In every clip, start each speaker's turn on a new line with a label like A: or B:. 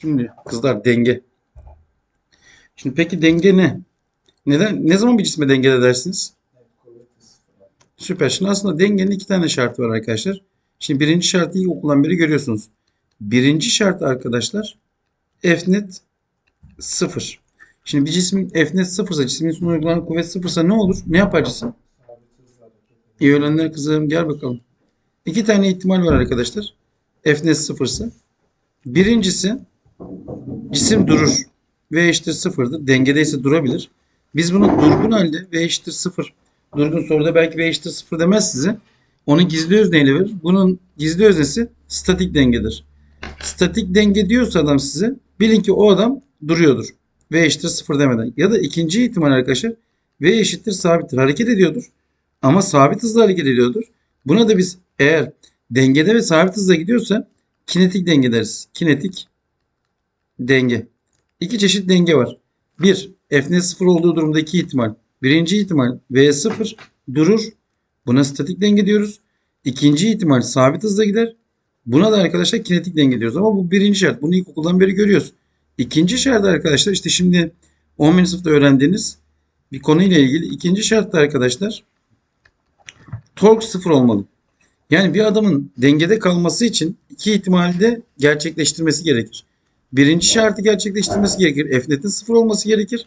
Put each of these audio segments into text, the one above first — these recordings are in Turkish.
A: Şimdi kızlar denge. Şimdi peki denge ne? Neden? Ne zaman bir cisme dengede dersiniz? Süper. Şimdi aslında dengenin iki tane şartı var arkadaşlar. Şimdi birinci şartı ilk okulan biri görüyorsunuz. Birinci şart arkadaşlar F net sıfır. Şimdi bir cismin F net sıfırsa cismin üstüne uygulanan kuvvet sıfırsa ne olur? Ne yapar cisim? İyi öğlenler kızım gel bakalım. İki tane ihtimal var arkadaşlar. F net sıfırsa. Birincisi cisim durur. V eşittir sıfırdır. Dengedeyse durabilir. Biz bunu durgun halde V eşittir sıfır. Durgun soruda belki V eşittir sıfır demez size. Onun gizli özneyle verir. Bunun gizli öznesi statik dengedir. Statik denge diyorsa adam size bilin ki o adam duruyordur. V eşittir sıfır demeden. Ya da ikinci ihtimal arkadaşlar V eşittir sabittir. Hareket ediyordur. Ama sabit hızla hareket ediyordur. Buna da biz eğer dengede ve sabit hızla gidiyorsa kinetik denge deriz. Kinetik denge. İki çeşit denge var. Bir, F net sıfır olduğu durumda iki ihtimal. Birinci ihtimal V sıfır durur. Buna statik denge diyoruz. İkinci ihtimal sabit hızla gider. Buna da arkadaşlar kinetik denge diyoruz. Ama bu birinci şart. Bunu ilkokuldan beri görüyoruz. İkinci şart arkadaşlar işte şimdi 10. sınıfta öğrendiğiniz bir konuyla ilgili ikinci şartta arkadaşlar tork sıfır olmalı. Yani bir adamın dengede kalması için iki ihtimalde gerçekleştirmesi gerekir. Birinci şartı gerçekleştirmesi gerekir. F net'in sıfır olması gerekir.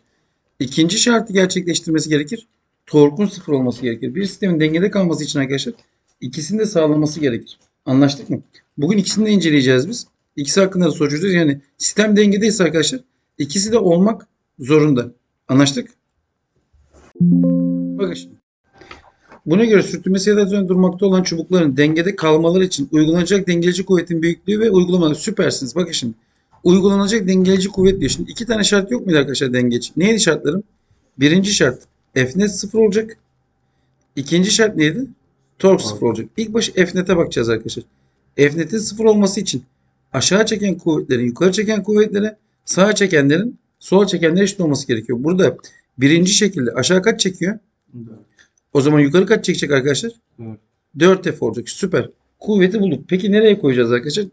A: İkinci şartı gerçekleştirmesi gerekir. Torkun sıfır olması gerekir. Bir sistemin dengede kalması için arkadaşlar ikisini de sağlaması gerekir. Anlaştık mı? Bugün ikisini de inceleyeceğiz biz. İkisi hakkında da çözeceğiz. Yani sistem dengedeyse arkadaşlar ikisi de olmak zorunda. Anlaştık? Bakın şimdi. Buna göre sürtünmesi ya da üzerinde durmakta olan çubukların dengede kalmaları için uygulanacak dengeleyici kuvvetin büyüklüğü ve uygulamaları süpersiniz. Bakın şimdi. Uygulanacak dengeleyici kuvvet diyor. Şimdi iki tane şart yok muydu arkadaşlar denge için? Neydi şartlarım? Birinci şart F net sıfır olacak. İkinci şart neydi? Tork sıfır olacak. İlk baş F net'e bakacağız arkadaşlar. F net'in sıfır olması için aşağı çeken kuvvetlerin yukarı çeken kuvvetlere sağa çekenlerin sola çekenlere eşit olması gerekiyor. Burada birinci şekilde aşağı kaç çekiyor? O zaman yukarı kaç çekecek arkadaşlar? 4F olacak. Süper. Kuvveti bulduk. Peki nereye koyacağız arkadaşlar?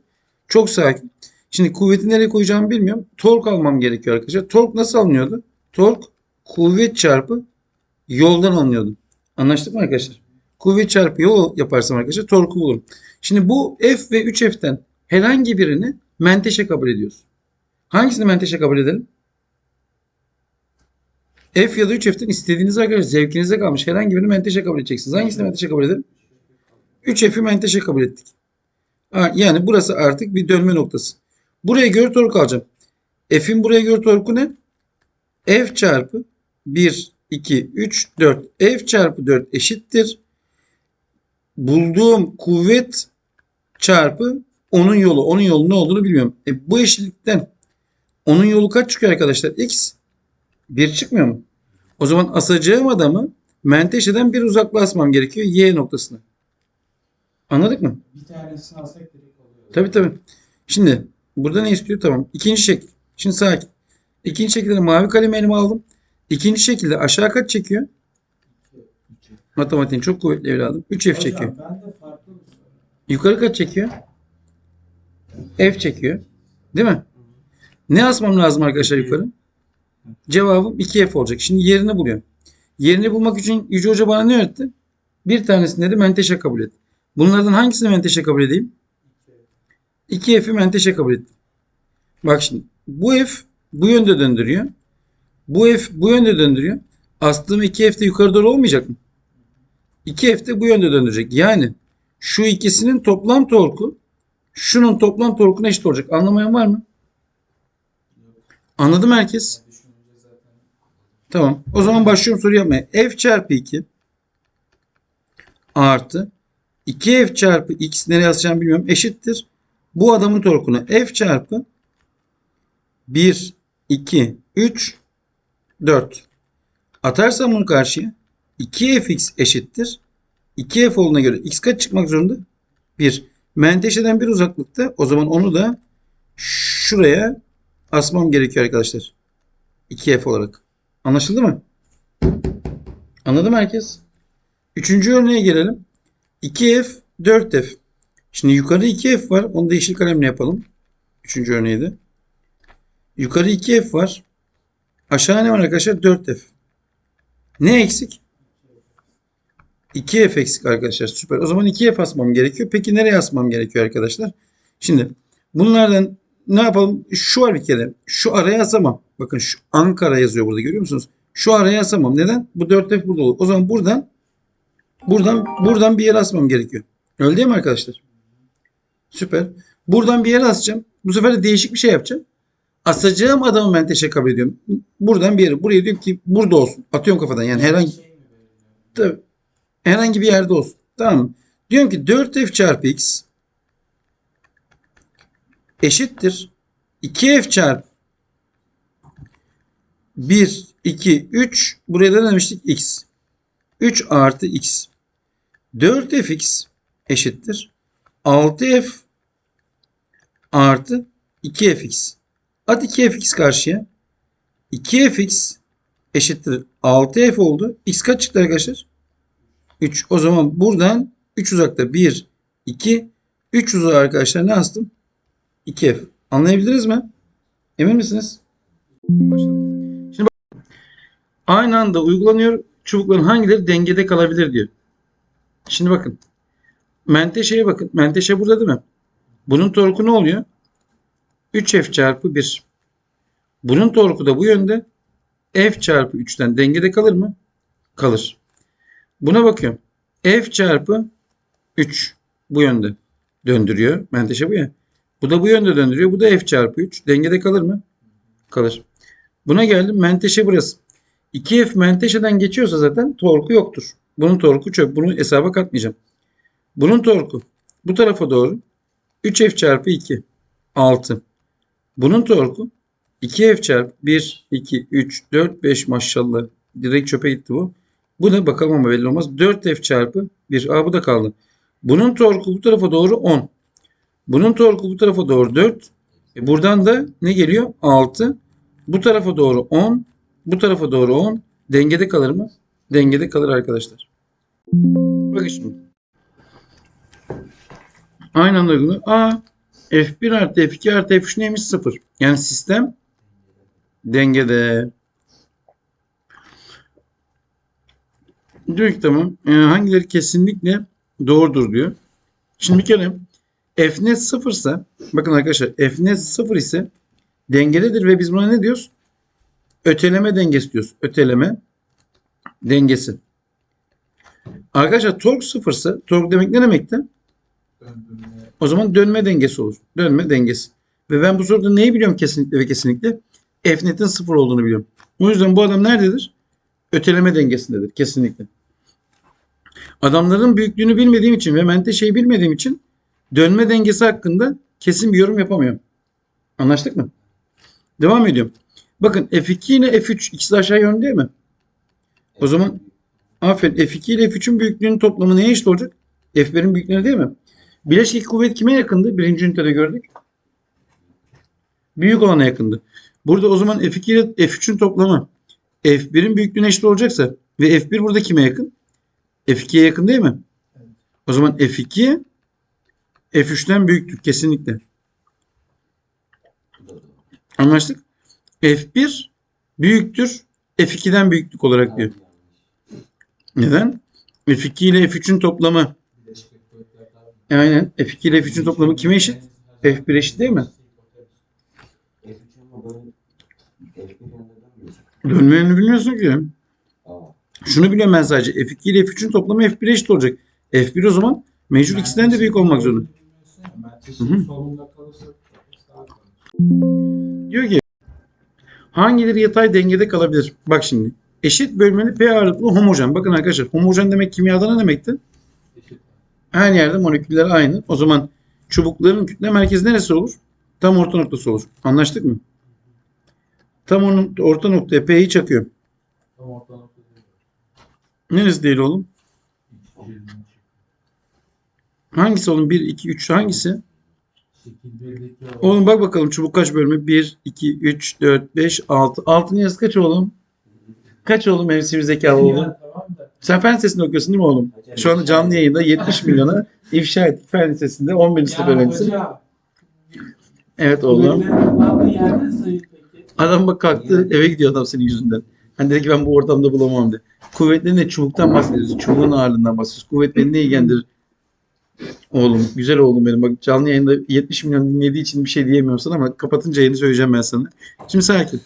A: Çok sakin. Şimdi kuvveti nereye koyacağımı bilmiyorum. Tork almam gerekiyor arkadaşlar. Tork nasıl alınıyordu? Tork kuvvet çarpı yoldan alınıyordu. Anlaştık mı arkadaşlar? Kuvvet çarpı yol yaparsam arkadaşlar torku bulurum. Şimdi bu F ve 3F'ten herhangi birini menteşe kabul ediyoruz. Hangisini menteşe kabul edelim? F ya da 3F'ten istediğiniz arkadaşlar zevkinize kalmış herhangi birini menteşe kabul edeceksiniz. Hangisini menteşe kabul edelim? 3F'i menteşe kabul ettik. Yani burası artık bir dönme noktası. Buraya göre tork alacağım. F'in buraya göre torku ne? F çarpı 1, 2, 3, 4. F çarpı 4 eşittir. Bulduğum kuvvet çarpı onun yolu. Onun yolu ne olduğunu bilmiyorum. E, bu eşitlikten onun yolu kaç çıkıyor arkadaşlar? X. 1 çıkmıyor mu? O zaman asacağım adamı menteşeden bir uzaklaşmam gerekiyor Y noktasına. Anladık mı?
B: Bir tanesini alsak direkt oluyor.
A: Tabii tabii. Şimdi burada ne istiyor? Tamam. İkinci şekil. Şimdi sakin. İkinci şekilde mavi kalemi elime aldım. İkinci şekilde aşağı kaç çekiyor? Matematiğin çok kuvvetli evladım. 3F çekiyor.
B: Hocam soru.
A: Yukarı kaç çekiyor? F çekiyor. Değil mi? Ne asmam lazım arkadaşlar yukarı? Cevabım 2F olacak. Şimdi yerini buluyorum. Yerini bulmak için Yüce Hoca bana ne öğretti? Bir tanesini dedi menteşe kabul et. Bunlardan hangisini menteşe kabul edeyim? 2F'i menteşe kabul ettim. Bak şimdi bu F bu yönde döndürüyor. Bu F bu yönde döndürüyor. Astığım 2F de yukarı doğru olmayacak mı? 2F de bu yönde döndürecek. Yani şu ikisinin toplam torku şunun toplam torkuna eşit olacak. Anlamayan var mı? Anladı mı herkes? Tamam. O zaman başlıyorum soru yapmaya. F çarpı 2 artı 2F çarpı X nereye yazacağımı bilmiyorum. Eşittir. Bu adamın torkuna F çarpı 1, 2, 3, 4. Atarsam bunu karşıya 2Fx eşittir. 2F olduğuna göre X kaç çıkmak zorunda? 1. Menteşeden bir uzaklıkta. O zaman onu da şuraya asmam gerekiyor arkadaşlar. 2F olarak. Anlaşıldı mı? Anladı mı herkes? Üçüncü örneğe gelelim. 2F, 4F. Şimdi yukarıda 2F var. Onu da yeşil kalemle yapalım. Üçüncü örneği de. Yukarı 2F var. Aşağı ne var arkadaşlar? 4F. Ne eksik? 2F eksik arkadaşlar. Süper. O zaman 2F asmam gerekiyor. Peki nereye asmam gerekiyor arkadaşlar? Şimdi bunlardan ne yapalım? Şu var bir kere. Şu araya asamam. Bakın şu Ankara yazıyor burada görüyor musunuz? Şu araya asamam. Neden? Bu 4F burada olur. O zaman buradan buradan buradan bir yere asmam gerekiyor. Öyle değil mi arkadaşlar? Süper. Buradan bir yere asacağım. Bu sefer de değişik bir şey yapacağım. Asacağım adamı menteşe kabul ediyorum. Buradan bir yere. Buraya diyorum ki burada olsun. Atıyorum kafadan. Yani herhangi
B: Şey?
A: Tabii. Herhangi bir yerde olsun. Tamam mı? Diyorum ki 4f çarpı x eşittir 2f çarpı 1, 2, 3 buraya da demiştik? x. 3 artı x. 4fx eşittir 6f artı 2fx. At 2fx karşıya. 2fx eşittir 6f oldu. X kaç çıktı arkadaşlar? 3. O zaman buradan 3 uzakta 1, 2, 3 uzağa arkadaşlar ne astım? 2F. Anlayabildiniz mi? Emin misiniz? Şimdi bak. Aynı anda uygulanıyor. Çubukların hangileri dengede kalabilir diyor. Şimdi bakın. Menteşe'ye bakın. Menteşe burada değil mi? Bunun torku ne oluyor? 3F çarpı 1. Bunun torku da bu yönde. F çarpı 3'ten dengede kalır mı? Kalır. Buna bakıyorum. F çarpı 3 bu yönde döndürüyor. Menteşe bu ya. Bu da bu yönde döndürüyor. Bu da F çarpı 3. Dengede kalır mı? Kalır. Buna geldim. Menteşe burası. 2F menteşeden geçiyorsa zaten torku yoktur. Bunun torku çöp. Bunu hesaba katmayacağım. Bunun torku bu tarafa doğru 3F çarpı 2 6. Bunun torku 2F çarpı 1, 2, 3, 4, 5 maşallah. Direkt çöpe gitti bu. Bu da bakalım ama belli olmaz. 4F çarpı 1. Aa bu da kaldı. Bunun torku bu tarafa doğru 10. Bunun torku bu tarafa doğru 4. E buradan da ne geliyor? 6. Bu tarafa doğru 10. Bu tarafa doğru 10. Dengede kalır mı? Dengede kalır arkadaşlar. Bakın şimdi. Aynı anda uyguluyor. Aa F1 artı F2 artı F3 neymiş? 0. Yani sistem dengede. Diyor ki tamam. e, hangileri kesinlikle doğrudur diyor. Şimdi bir kere F net sıfırsa bakın arkadaşlar F net sıfır ise dengededir ve biz buna ne diyoruz? Öteleme dengesi diyoruz. Öteleme dengesi. Arkadaşlar tork sıfırsa tork demek ne demekti? O zaman dönme dengesi olur. Dönme dengesi. Ve ben bu soruda neyi biliyorum kesinlikle ve kesinlikle? F net'in sıfır olduğunu biliyorum. O yüzden bu adam nerededir? Öteleme dengesindedir. Kesinlikle. Adamların büyüklüğünü bilmediğim için ve menteşeyi bilmediğim için dönme dengesi hakkında kesin bir yorum yapamıyorum. Anlaştık mı? Devam ediyorum. Bakın F2 ile F3 ikisi aşağı yönlü değil mi? O zaman aferin F2 ile F3'ün büyüklüğünün toplamı neye eşit olacak? F1'in büyüklüğüne değil mi? Bileşik kuvvet kime yakındı? Birinci ünitede gördük. Büyük olana yakındı. Burada o zaman F2 ile F3'ün toplamı F1'in büyüklüğüne eşit olacaksa ve F1 burada kime yakın? F2'ye yakın değil mi? O zaman F2 F3'ten büyüktür kesinlikle. Anlaştık? F1 büyüktür F2'den büyüklük olarak diyor. Neden? F2 ile F3'ün toplamı
B: Büyük.
A: aynen F2 ile F3'ün toplamı kime eşit? F1 eşit değil mi?
C: F3 ama böyle F1 yanında dönmüyor.
A: Dönmelerini bilmiyorsun ki. Şunu biliyorum ben sadece. F2 ile F3'ün toplamı F1'e eşit olacak. F1 o zaman mecbur ikisinden de büyük olmak zorunda. Hı hı. Diyor ki hangileri yatay dengede kalabilir? Bak şimdi. Eşit bölmeli P ağırlıklı homojen. Bakın arkadaşlar homojen demek kimyada ne demekti? Her yerde moleküller aynı. O zaman çubukların kütle merkezi neresi olur? Tam orta noktası olur. Anlaştık mı? Tam onun orta noktaya P'yi çakıyor.
B: Tam orta nokta değil.
A: Neresi değil oğlum? Hangisi oğlum? 1, 2, 3 hangisi? Oğlum bak bakalım çubuk kaç bölümü? 1, 2, 3, 4, 5, 6. Altının yarısı kaç oğlum? Kaç oğlum mevsim zekalı oğlum? Sen fen lisesinde okuyorsun değil mi oğlum? Şu anda canlı yayında 70 milyona ifşa ettik fen lisesinde 11. sınıf öğrencisi. Evet oğlum. Adam bak kalktı eve gidiyor adam senin yüzünden. Hani dedi ki ben bu ortamda bulamam de. Kuvvetleri ne? Çubuktan bahsediyoruz. Çubuğun ağırlığından bahsediyoruz. Kuvvetleri ne ilgilendirir? Oğlum, güzel oğlum benim. Bak canlı yayında 70 milyon dinlediği için bir şey diyemiyorum sana ama kapatınca yayını söyleyeceğim ben sana. Şimdi sakin.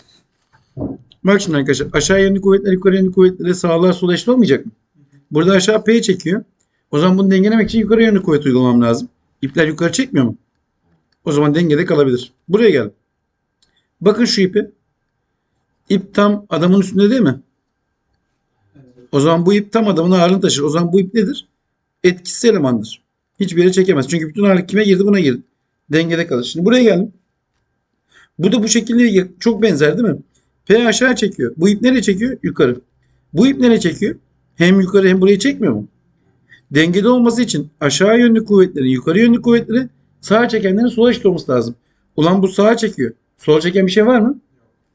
A: Bak şimdi arkadaşlar aşağı yönlü kuvvetler yukarı yönlü kuvvetlere sağlar sola eşit olmayacak mı? Burada aşağı P çekiyor. O zaman bunu dengelemek için yukarı yönlü kuvvet uygulamam lazım. İpler yukarı çekmiyor mu? O zaman dengede kalabilir. Buraya gel. Bakın şu ipi. İp tam adamın üstünde değil mi? O zaman bu ip tam adamın ağırlığını taşır. O zaman bu ip nedir? Etkisiz elemandır. Hiçbir yere çekemez. Çünkü bütün ağırlık kime girdi? Buna girdi. Dengede kalır. Şimdi buraya geldim. Bu da bu şekilde çok benzer değil mi? P aşağı çekiyor. Bu ip nereye çekiyor? Yukarı. Bu ip nereye çekiyor? Hem yukarı hem buraya çekmiyor mu? Dengede olması için aşağı yönlü kuvvetlerin yukarı yönlü kuvvetleri sağa çekenlerin sola eşit olması lazım. Ulan bu sağa çekiyor. Sola çeken bir şey var mı?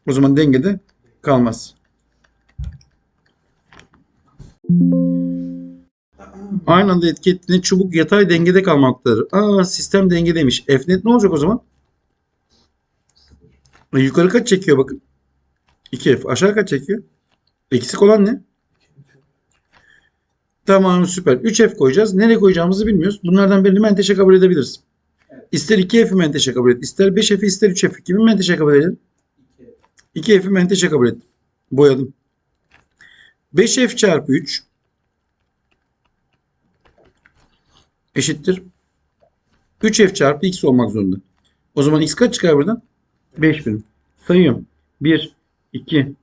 A: O zaman dengede kalmaz. Aynı anda etki ettiğinde çubuk yatay dengede kalmaktadır. Aa sistem dengedeymiş. F net ne olacak o zaman? E, yukarı kaç çekiyor bakın. 2F. Aşağı kaç çekiyor? Eksik olan ne? Tamam süper. 3F koyacağız. Nereye koyacağımızı bilmiyoruz. Bunlardan birini menteşe kabul edebiliriz. İster 2F'i menteşe kabul et. ister 5F'i ister 3F'i. Kimi menteşe kabul edelim? 2F'i menteşe kabul et. Boyadım. 5F çarpı 3 eşittir. 3F çarpı X olmak zorunda. O zaman X kaç çıkar buradan? 5 birim. Sayıyorum. 1, 2,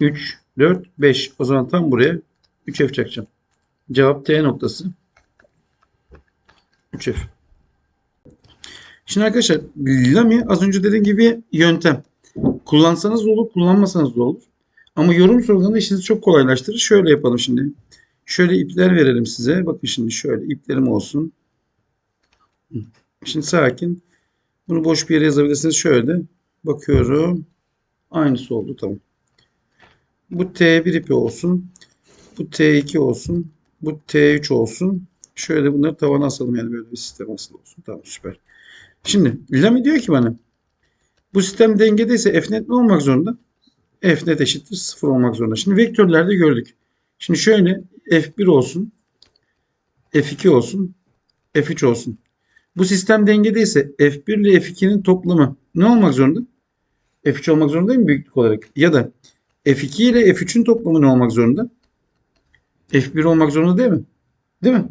A: 3, 4, 5. O zaman tam buraya 3F çakacağım. Cevap T noktası. 3F. Şimdi arkadaşlar Lami az önce dediğim gibi yöntem. Kullansanız da olur, kullanmasanız da olur. Ama yorum sorularında işinizi çok kolaylaştırır. Şöyle yapalım şimdi. Şöyle ipler verelim size. Bakın şimdi şöyle iplerim olsun. Şimdi sakin. Bunu boş bir yere yazabilirsiniz. Şöyle bakıyorum. Aynısı oldu tamam. Bu T1 ipi olsun. Bu T2 olsun. Bu T3 olsun. Şöyle bunları tavana asalım yani böyle bir sistem asıl olsun. Tamam süper. Şimdi Lami diyor ki bana bu sistem dengedeyse F net ne olmak zorunda? F net eşittir 0 olmak zorunda. Şimdi vektörlerde gördük. Şimdi şöyle F1 olsun. F2 olsun. F3 olsun. Bu sistem dengedeyse F1 ile F2'nin toplamı ne olmak zorunda? F3 olmak zorunda mi büyüklük olarak? Ya da F2 ile F3'ün toplamı ne olmak zorunda? F1 olmak zorunda değil mi? Değil mi?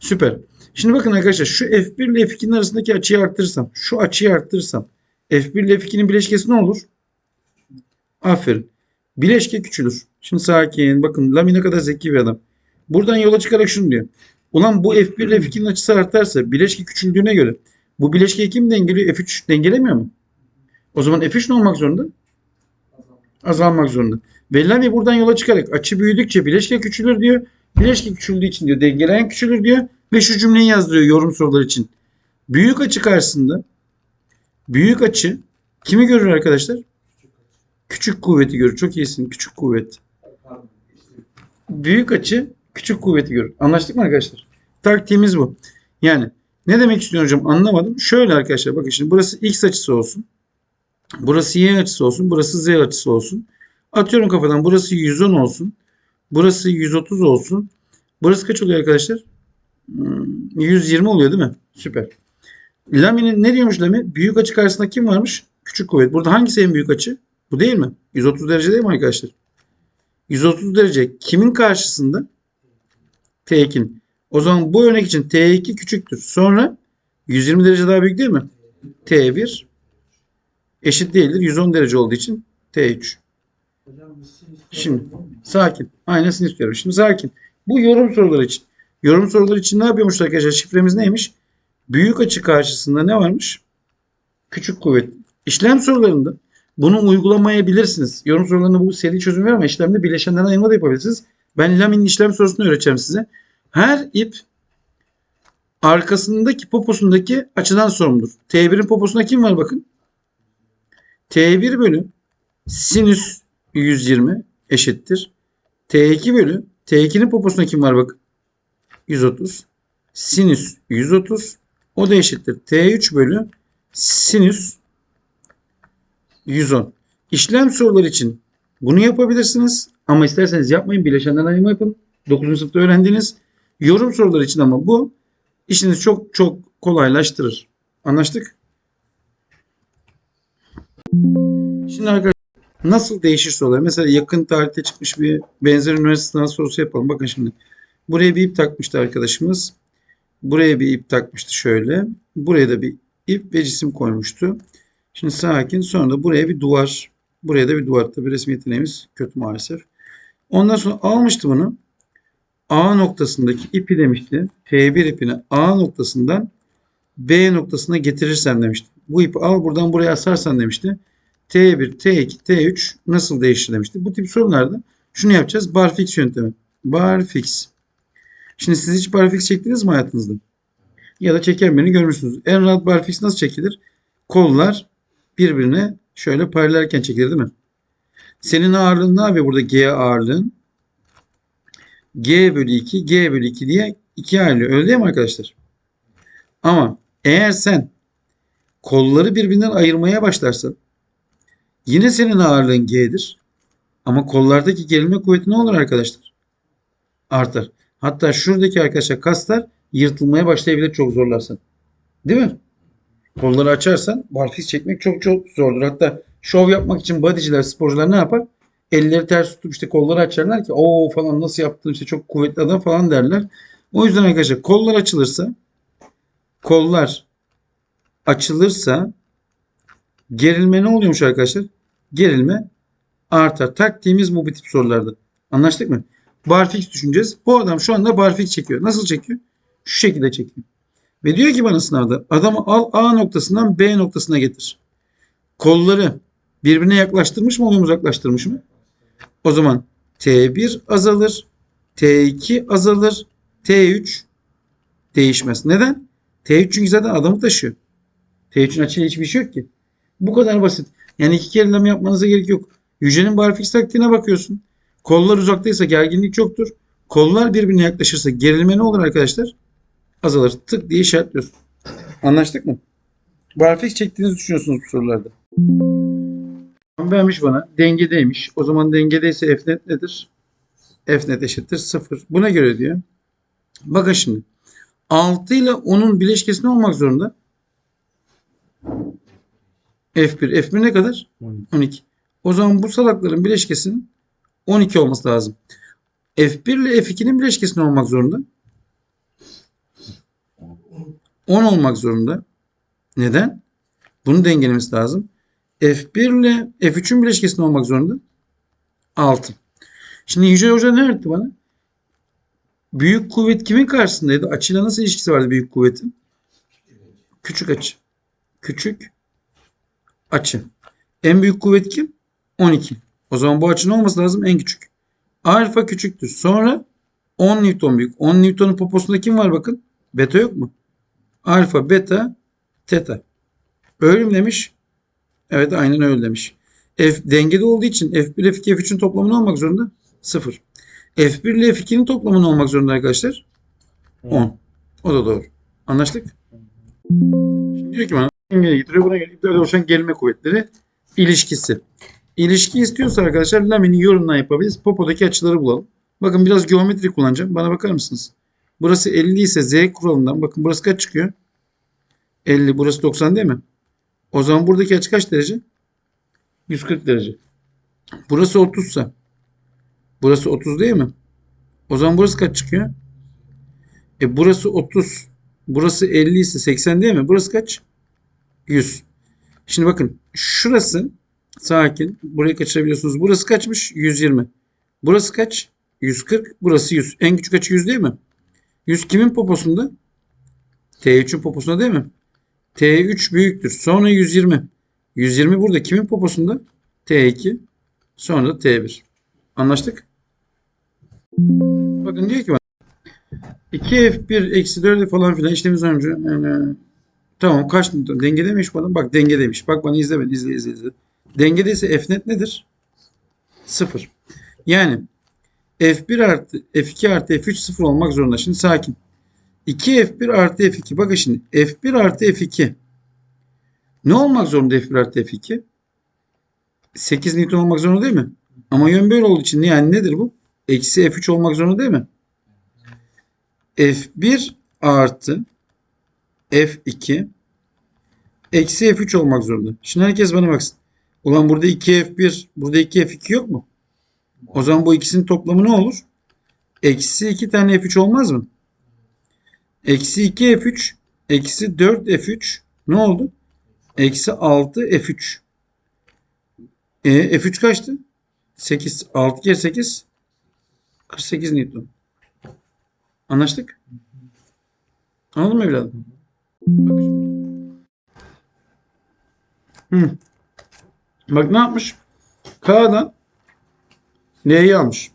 A: Süper. Şimdi bakın arkadaşlar şu F1 ile F2'nin arasındaki açıyı arttırırsam, şu açıyı arttırırsam F1 ile F2'nin bileşkesi ne olur? Aferin. Bileşke küçülür. Şimdi sakin. Bakın Lami ne kadar zeki bir adam. Buradan yola çıkarak şunu diyor. Ulan bu F1 ile F2'nin açısı artarsa bileşke küçüldüğüne göre bu bileşkeyi kim dengeliyor? F3 dengelemiyor mu? O zaman F3 ne olmak zorunda? Azalmak zorunda. Ve Lami buradan yola çıkarak açı büyüdükçe bileşke küçülür diyor. Bileşke küçüldüğü için diyor dengeleyen küçülür diyor. Ve şu cümleyi yazdırıyor yorum soruları için. Büyük açı karşısında büyük açı kimi görür arkadaşlar? Küçük kuvveti görür. Çok iyisin. Küçük kuvvet. Büyük açı küçük kuvveti görür. Anlaştık mı arkadaşlar? Taktiğimiz bu. Yani ne demek istiyor hocam anlamadım. Şöyle arkadaşlar bakın şimdi burası x açısı olsun. Burası y açısı olsun. Burası z açısı olsun. Atıyorum kafadan burası 110 olsun. Burası 130 olsun. Burası kaç oluyor arkadaşlar? Hmm, 120 oluyor değil mi? Süper. Lami'nin ne diyormuş Lami? Büyük açı karşısında kim varmış? Küçük kuvvet. Burada hangisi en büyük açı? Bu değil mi? 130 derece değil mi arkadaşlar? 130 derece kimin karşısında? T2'nin. O zaman bu örnek için T2 küçüktür. Sonra 120 derece daha büyük değil mi? T1 eşit değildir. 110 derece olduğu için T3. Şimdi sakin. Aynısını istiyorum. Şimdi sakin. Bu yorum soruları için. Yorum soruları için ne yapıyormuş arkadaşlar? Şifremiz neymiş? Büyük açı karşısında ne varmış? Küçük kuvvet. İşlem sorularında bunu uygulamayabilirsiniz. Yorum sorularında bu seri çözüm var ama işlemde bileşenlerden ayırma da yapabilirsiniz. Ben Lamin'in işlem sorusunu öğreteceğim size. Her ip arkasındaki poposundaki açıdan sorumludur. T1'in poposunda kim var bakın? T1 bölü sinüs 120 eşittir. T2 bölü T2'nin poposunda kim var bakın? 130. Sinüs 130. O da eşittir. T3 bölü sinüs 110. İşlem soruları için bunu yapabilirsiniz. Ama isterseniz yapmayın. Bileşenlerden ayırma yapın. 9. sınıfta öğrendiğiniz yorum soruları için ama bu işinizi çok çok kolaylaştırır. Anlaştık? Şimdi arkadaşlar nasıl değişir sorular? Mesela yakın tarihte çıkmış bir benzer üniversite sınav sorusu yapalım. Bakın şimdi. Buraya bir ip takmıştı arkadaşımız. Buraya bir ip takmıştı şöyle. Buraya da bir ip ve cisim koymuştu. Şimdi sakin. Sonra da buraya bir duvar. Buraya da bir duvar. Tabi resim yeteneğimiz kötü maalesef. Ondan sonra almıştı bunu. A noktasındaki ipi demişti. T1 ipini A noktasından B noktasına getirirsen demişti. Bu ipi al buradan buraya asarsan demişti. T1, T2, T3 nasıl değişir demişti. Bu tip sorularda şunu yapacağız. Barfix yöntemi. Barfix. Şimdi siz hiç barfix çektiniz mi hayatınızda? Ya da çeken birini görmüşsünüz. En rahat barfix nasıl çekilir? Kollar birbirine şöyle paralelken çekilir değil mi? Senin ağırlığın ne yapıyor burada G ağırlığın? G bölü 2, G bölü 2 diye ikiye ayrılıyor. Öyle değil mi arkadaşlar? Ama eğer sen kolları birbirinden ayırmaya başlarsan yine senin ağırlığın G'dir. Ama kollardaki gerilme kuvveti ne olur arkadaşlar? Artar. Hatta şuradaki arkadaşlar kaslar yırtılmaya başlayabilir çok zorlarsan. Değil mi? Kolları açarsan barfiks çekmek çok çok zordur. Hatta şov yapmak için bodyciler, sporcular ne yapar? Elleri ters tutup işte kolları açarlar ki o falan nasıl yaptın işte çok kuvvetli adam falan derler. O yüzden arkadaşlar kollar açılırsa kollar açılırsa gerilme ne oluyormuş arkadaşlar? Gerilme artar. Taktiğimiz bu bu tip sorularda. Anlaştık mı? Barfix düşüneceğiz. Bu adam şu anda barfix çekiyor. Nasıl çekiyor? Şu şekilde çekiyor. Ve diyor ki bana sınavda adamı al A noktasından B noktasına getir. Kolları birbirine yaklaştırmış mı oluyor uzaklaştırmış mı? O zaman T1 azalır. T2 azalır. T3 değişmez. Neden? T3 çünkü zaten adamı taşıyor. T3'ün açıyla hiçbir şey yok ki. Bu kadar basit. Yani iki kerileme yapmanıza gerek yok. Yücenin barfix taktiğine bakıyorsun. Kollar uzaktaysa gerginlik çoktur. Kollar birbirine yaklaşırsa gerilme ne olur arkadaşlar? Azalır. Tık diye işaretliyorsun. Anlaştık mı? Barfix çektiğinizi düşünüyorsunuz bu sorularda. Vermiş bana. Dengedeymiş. O zaman dengedeyse f net nedir? f net eşittir 0. Buna göre diyor. Bakın şimdi. 6 ile 10'un bileşkesi ne olmak zorunda? F1. F1 ne kadar? 12. O zaman bu salakların bileşkesinin 12 olması lazım. F1 ile F2'nin bileşkesi ne olmak zorunda? 10 olmak zorunda. Neden? Bunu dengelemesi lazım. F1 ile F3'ün bileşkesi ne olmak zorunda? 6. Şimdi Yüce Hoca ne öğretti bana? Büyük kuvvet kimin karşısındaydı? Açıyla nasıl ilişkisi vardı büyük kuvvetin? Küçük açı. Küçük açı. En büyük kuvvet kim? 12. O zaman bu açı ne olması lazım? En küçük. Alfa küçüktür. Sonra 10 Newton büyük. 10 Newton'un poposunda kim var bakın? Beta yok mu? Alfa, beta, teta. Öyle mi demiş? Evet aynen öyle demiş. F dengede olduğu için F1, F2, F3'ün toplamı ne olmak zorunda? 0. F1 ile F2'nin toplamı ne olmak zorunda arkadaşlar? 10. O da doğru. Anlaştık? Şimdi diyor ki bana dengeye getiriyor. Buna göre oluşan gerilme kuvvetleri ilişkisi. İlişki istiyorsa arkadaşlar laminin yorumdan yapabiliriz. Popodaki açıları bulalım. Bakın biraz geometri kullanacağım. Bana bakar mısınız? Burası 50 ise Z kuralından bakın burası kaç çıkıyor? 50 burası 90 değil mi? O zaman buradaki açı kaç derece? 140 derece. Burası 30 ise burası 30 değil mi? O zaman burası kaç çıkıyor? E burası 30. Burası 50 ise 80 değil mi? Burası kaç? 100. Şimdi bakın şurası sakin. Burayı kaçırabiliyorsunuz. Burası kaçmış? 120. Burası kaç? 140. Burası 100. En küçük açı 100 değil mi? 100 kimin poposunda? T3'ün poposunda değil mi? T3 büyüktür. Sonra 120. 120 burada kimin poposunda? T2. Sonra da T1. Anlaştık? Bakın diyor ki bana 2F1 eksi 4 falan filan işlemi önce yani, tamam kaç Newton? Dengedeymiş bana. Bak dengedeymiş. Bak bana izle beni. izle izle izle. Dengedeyse F net nedir? 0. Yani F1 artı F2 artı F3 0 olmak zorunda. Şimdi sakin. 2F1 artı F2. Bakın şimdi F1 artı F2. Ne olmak zorunda F1 artı F2? 8 Newton olmak zorunda değil mi? Ama yön böyle olduğu için yani nedir bu? Eksi F3 olmak zorunda değil mi? F1 artı F2 eksi F3 olmak zorunda. Şimdi herkes bana baksın. Ulan burada 2F1, burada 2F2 yok mu? O zaman bu ikisinin toplamı ne olur? Eksi 2 tane F3 olmaz mı? Eksi 2 F3 eksi 4 F3 ne oldu? Eksi 6 F3. E, F3 kaçtı? 8. 6 kere 8 48 Newton. Anlaştık? Anladın mı evladım? Bak şimdi. Hı. Bak ne yapmış? K'dan L'yi almış.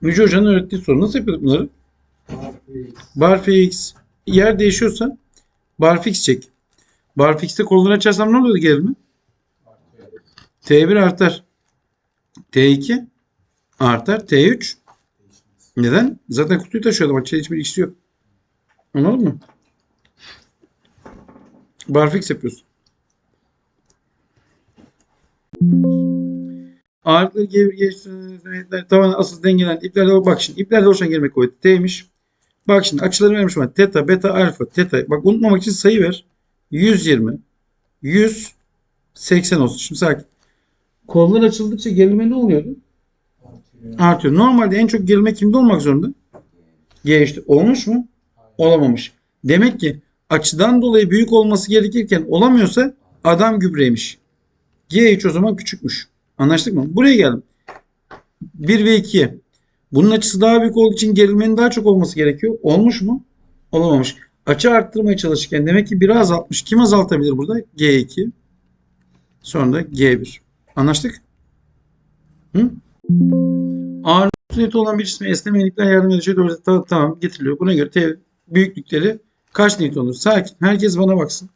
A: Müce Hoca'nın öğrettiği soru. Nasıl yapıyorduk bunları? Bar fx. Yer değişiyorsa bar fix çek. Bar fix'te kolları açarsam ne oluyordu gerilimi? T1 artar. T2 artar. T3 neden? Zaten kutuyu taşıyordu. Maçta hiçbir ilgisi yok. Anladın mı? Bar fix yapıyorsun. Ağırlıkları gevir geçtiğinde tavan asıl dengelen iplerde bak şimdi iplerde oluşan gerilme kuvveti T'ymiş. Bak şimdi açıları vermiş bana. Teta, beta, alfa, teta. Bak unutmamak için sayı ver. 120, 100, 80 olsun. Şimdi sakin. Kollar açıldıkça gerilme ne oluyordu? Artıyor. Normalde en çok gerilme kimde olmak zorunda? G işte. Olmuş mu? Olamamış. Demek ki açıdan dolayı büyük olması gerekirken olamıyorsa adam gübreymiş. G3 o zaman küçükmüş. Anlaştık mı? Buraya geldim. 1 ve 2. Bunun açısı daha büyük olduğu için gerilmenin daha çok olması gerekiyor. Olmuş mu? Olamamış. Açı arttırmaya çalışırken demek ki 1'i azaltmış. Kim azaltabilir burada? G2. Sonra da G1. Anlaştık? Hı? Ağırlık newton olan bir cisme esnemeyen ipler yardım edecek tamam, tamam getiriliyor. Buna göre T büyüklükleri kaç newton olur? Sakin. Herkes bana baksın.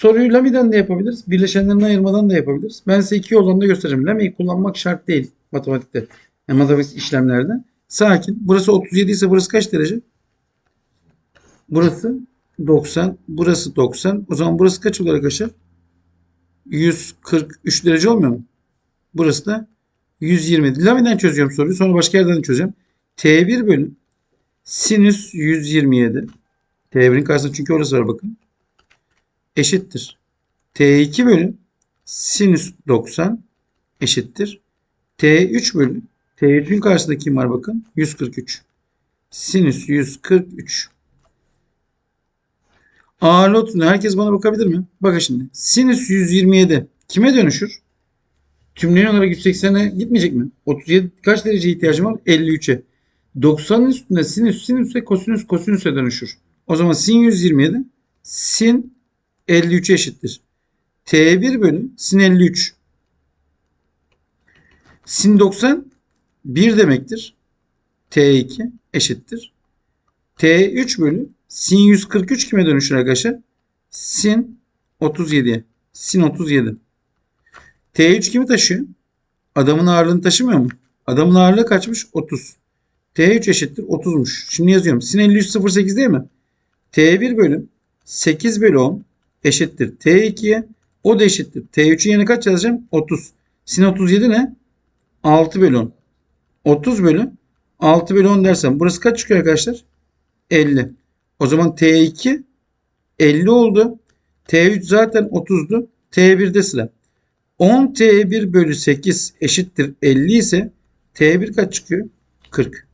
A: Soruyu Lami'den de yapabiliriz. Birleşenlerini ayırmadan da yapabiliriz. Ben size iki yoldan da göstereceğim. Lami'yi kullanmak şart değil matematikte. Yani matematik işlemlerde. Sakin. Burası 37 ise burası kaç derece? Burası 90. Burası 90. O zaman burası kaç olur arkadaşlar? 143 derece olmuyor mu? Burası da 120. Lami'den çözüyorum soruyu. Sonra başka yerden de çözeceğim. T1 bölü sinüs 127. T1'in karşısında çünkü orası var bakın. Eşittir. T2 bölü sinüs 90 eşittir. T3 bölü T3'ün karşısında kim var bakın? 143. Sinüs 143. Ağırlık herkes bana bakabilir mi? Bakın şimdi. Sinüs 127 kime dönüşür? Tümleyen olarak 180'e gitmeyecek mi? 37 kaç derece ihtiyacım var? 53'e. 90'ın üstünde sinüs sinüse kosinüs kosinüse dönüşür. O zaman sin 127 sin 53 eşittir. T1 bölü sin 53. Sin 90 1 demektir. T2 eşittir. T3 bölü sin 143 kime dönüşür arkadaşlar? Sin 37'ye. Sin 37. T3 kimi taşıyor? Adamın ağırlığını taşımıyor mu? Adamın ağırlığı kaçmış? 30. T3 eşittir 30'muş. Şimdi yazıyorum. Sin 53 08 değil mi? T1 bölü 8 bölü 10 eşittir T2'ye. O da eşittir. T3'ün yerine kaç yazacağım? 30. Sin 37 ne? 6 bölü 10. 30 bölü 6 bölü 10 dersem burası kaç çıkıyor arkadaşlar? 50. O zaman T2 50 oldu. T3 zaten 30'du. T1'de sıra. 10 T1 bölü 8 eşittir 50 ise T1 kaç çıkıyor? 40.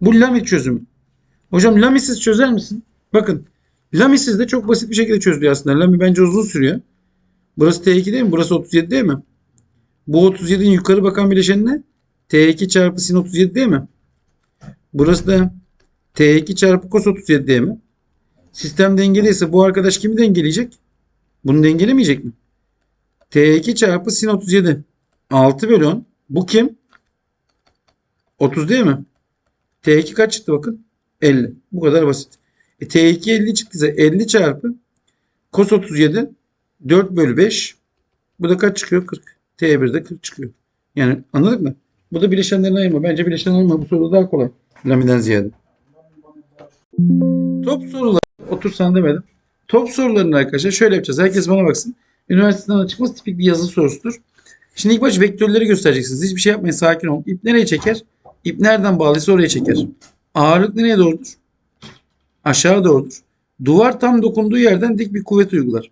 A: Bu Lami çözümü. Hocam Lami'siz çözer misin? Bakın Lami'siz de çok basit bir şekilde çözülüyor aslında. Lami bence uzun sürüyor. Burası T2 değil mi? Burası 37 değil mi? Bu 37'nin yukarı bakan bileşeni ne? T2 çarpı sin 37 değil mi? Burası da T2 çarpı cos 37 değil mi? Sistem dengeliyse bu arkadaş kimi dengeleyecek? Bunu dengelemeyecek mi? T2 çarpı sin 37. 6 bölü 10. Bu kim? 30 değil mi? T2 kaç çıktı bakın? 50. Bu kadar basit. E, T2 50 çıktıysa 50 çarpı cos 37 4 bölü 5. Bu da kaç çıkıyor? 40. T1'de 40 çıkıyor. Yani anladık mı? Bu da bileşenlerini ayırma. Bence bileşen ayırma bu soru daha kolay. Lami'den ziyade. Top soruları otursan demedim. Top sorularını arkadaşlar şöyle yapacağız. Herkes bana baksın. Üniversiteden çıkması tipik bir yazılı sorusudur. Şimdi ilk baş vektörleri göstereceksiniz. Hiçbir şey yapmayın sakin olun. İp nereye çeker? İp nereden bağlıysa oraya çeker. Ağırlık nereye doğrudur? Aşağı doğrudur. Duvar tam dokunduğu yerden dik bir kuvvet uygular.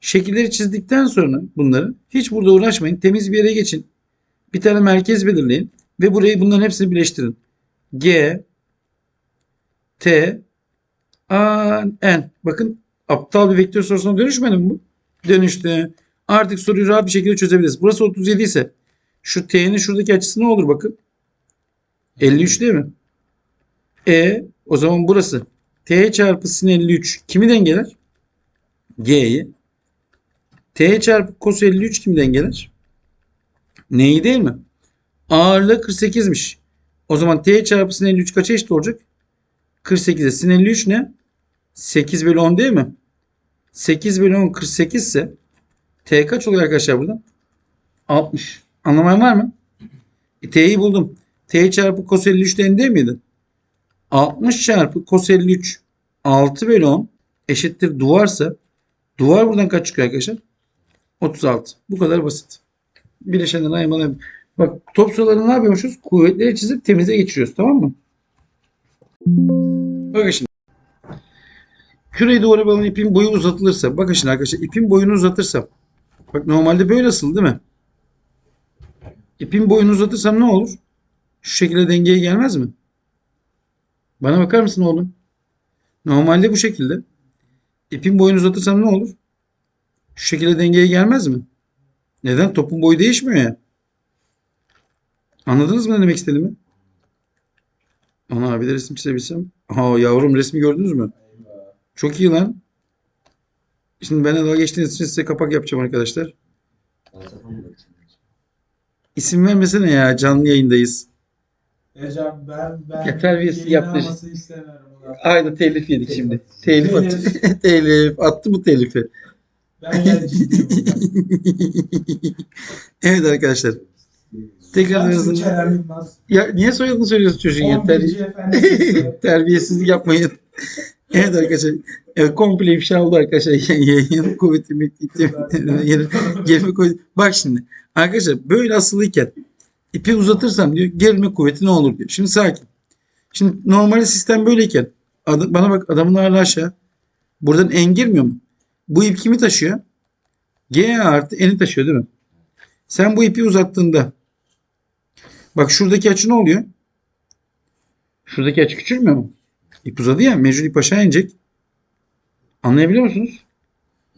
A: Şekilleri çizdikten sonra bunları hiç burada uğraşmayın. Temiz bir yere geçin. Bir tane merkez belirleyin ve burayı bunların hepsini birleştirin. G T A N. Bakın aptal bir vektör sorusuna dönüşmedi mi bu? Dönüştü. Artık soruyu rahat bir şekilde çözebiliriz. Burası 37 ise şu T'nin şuradaki açısı ne olur bakın. 53 değil mi? E o zaman burası T çarpı sin 53 kimi dengeler? G'yi. T çarpı cos 53 kimi dengeler? Neyi değil mi? Ağırlığı 48'miş. O zaman T çarpı sin 53 kaça eşit olacak? 48'e sin 53 ne? 8 bölü 10 değil mi? 8 bölü 10 48 ise T kaç oluyor arkadaşlar burada? 60. Anlamayan var mı? E, T'yi buldum. T çarpı cos 53 de değil miydi? 60 çarpı cos 53 6 bölü 10 eşittir duvarsa duvar buradan kaç çıkıyor arkadaşlar? 36. Bu kadar basit. Bileşenler ayırmalı. Bak top sorularını ne yapıyormuşuz? Kuvvetleri çizip temize geçiriyoruz. Tamam mı? Bakın şimdi. Küreyi duvara bağlanan ipin boyu uzatılırsa. Bakın şimdi arkadaşlar ipin boyunu uzatırsam. Bak normalde böyle asıl değil mi? İpin boyunu uzatırsam ne olur? Şu şekilde dengeye gelmez mi? Bana bakar mısın oğlum? Normalde bu şekilde. İpin boyunu uzatırsam ne olur? Şu şekilde dengeye gelmez mi? Neden? Topun boyu değişmiyor ya. Anladınız mı ne demek istediğimi? Ana bir de resim çizebilsem. Aa yavrum resmi gördünüz mü? Çok iyi lan. Şimdi bana dalga geçtiğiniz için size kapak yapacağım arkadaşlar. İsim vermesene ya canlı yayındayız.
B: Hocam ben ben
A: Ya terbiyesiz yaptı.
B: istemiyorum.
A: Aynen telif yedik şimdi.
B: Telif.
A: Telif attı. telif. Attı bu telifi.
B: Ben
A: evet arkadaşlar. Tekrar
B: Yılmaz.
A: Ya niye soyadını söylüyorsun çocuğun ya?
B: 11.
A: Ter- terbiyesizlik yapmayın. evet arkadaşlar. Evet, komple ifşa oldu arkadaşlar. Yayın kuvvetimi. Bak şimdi. Arkadaşlar böyle asılıyken ipi uzatırsam diyor gerilme kuvveti ne olur diyor. Şimdi sakin. Şimdi normal sistem böyleyken ad- bana bak adamın ağırlığı aşağı. Buradan en girmiyor mu? Bu ip kimi taşıyor? G artı n'i taşıyor değil mi? Sen bu ipi uzattığında bak şuradaki açı ne oluyor? Şuradaki açı küçülmüyor mu? İp uzadı ya mecbur ip aşağı inecek. Anlayabiliyor musunuz?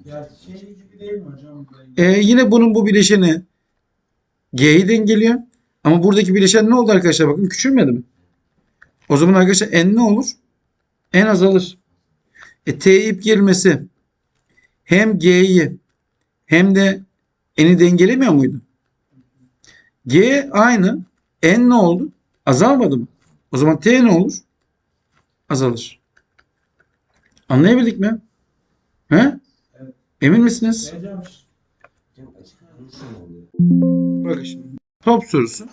B: ya şey gibi değil mi hocam?
A: Ee, yine bunun bu bileşeni G'yi dengeliyor. Ama buradaki bileşen ne oldu arkadaşlar? Bakın küçülmedi mi? O zaman arkadaşlar N ne olur? N azalır. E, T ip gerilmesi hem G'yi hem de N'i dengelemiyor muydu? G aynı. N ne oldu? Azalmadı mı? O zaman T ne olur? Azalır. Anlayabildik mi? He?
B: Evet.
A: Emin misiniz? Bakın şimdi. Top sorusu.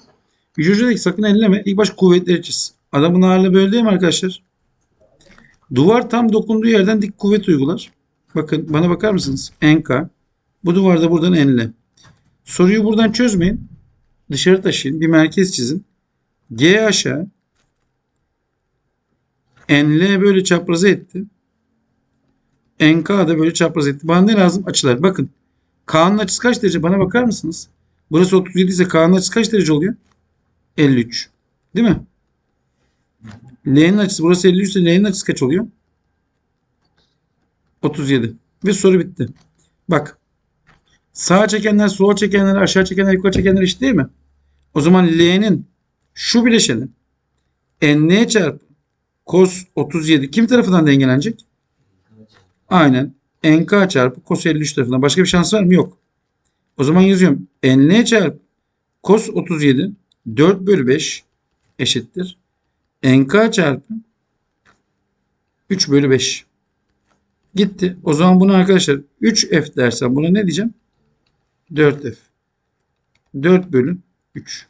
A: Hücredeki sakın elleme. İlk baş kuvvetleri çiz. Adamın ağırlığı böyle değil mi arkadaşlar? Duvar tam dokunduğu yerden dik kuvvet uygular. Bakın bana bakar mısınız? NK. Bu duvarda buradan enle. Soruyu buradan çözmeyin. Dışarı taşıyın. Bir merkez çizin. G aşağı. NL böyle çaprazı etti. NK da böyle çapraz etti. Bana ne lazım? Açılar. Bakın. K'nın açısı kaç derece? Bana bakar mısınız? Burası 37 ise K'nın açısı kaç derece oluyor? 53. Değil mi? L'nin açısı burası 53 ise L'nin açısı kaç oluyor? 37. Ve soru bitti. Bak. Sağa çekenler, sola çekenler, aşağı çekenler, yukarı çekenler eşit değil mi? O zaman L'nin şu bileşeni N çarpı cos 37 kim tarafından dengelenecek? Aynen. NK çarpı cos 53 tarafından. Başka bir şans var mı? Yok. O zaman yazıyorum. NL çarpı cos 37 4 bölü 5 eşittir. NK çarpı 3 bölü 5. Gitti. O zaman bunu arkadaşlar 3F dersem buna ne diyeceğim? 4F. 4 bölü 3.